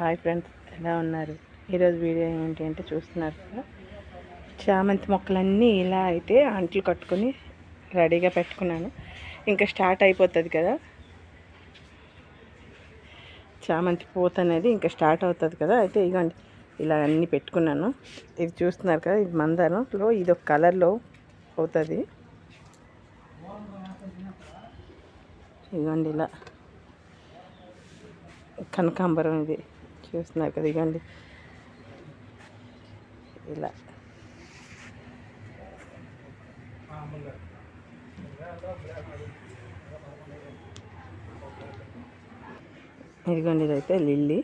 Hi friends ఎలా ఉన్నారు? ఈరోజు వీడియో ఏంటి అంటే చూస్తున్నారు కదా. చామంతి మొక్కలన్నీ ఇలా అయితే అంట్లు కట్టుకొని రెడీగా పెట్టుకున్నాను. ఇంకా స్టార్ట్ అయిపోతుంది కదా. చామంతి పూత అనేది ఇంకా స్టార్ట్ అవుతుంది కదా. అయితే ఇగోండి ఇలా అన్నీ పెట్టుకున్నాను. ఇది చూస్తున్నారు కదా ఇది మందారంలో ఇది ఒక కలర్లో అవుతుంది ఇదిగోండి ఇలా కనకాంబరం ఇది. చూస్తున్నారు కదా ఇవ్వండి ఇలా ఇదిగోండి ఇదైతే లిల్లీ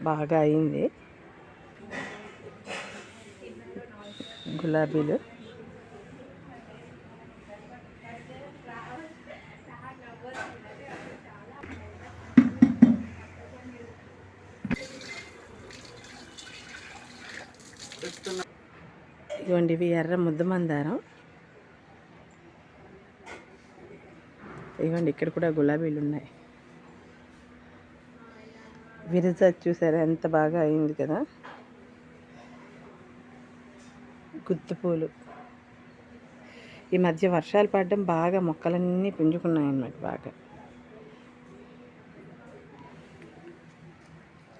బాగా అయింది గులాబీలు ఇదిగోండి ఇవి ఎర్ర ముద్ద మందారం. ఇదిగోండి ఇక్కడ కూడా గులాబీలు ఉన్నాయి. విరజ చూసారా ఎంత బాగా అయింది కదా. గుత్తిపూలు ఈ మధ్య వర్షాలు పడడం బాగా మొక్కలన్నీ పుంజుకున్నాయి అన్నమాట బాగా.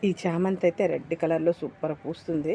ఈ చామంతి అయితే రెడ్ కలర్లో సూపర్ పూస్తుంది.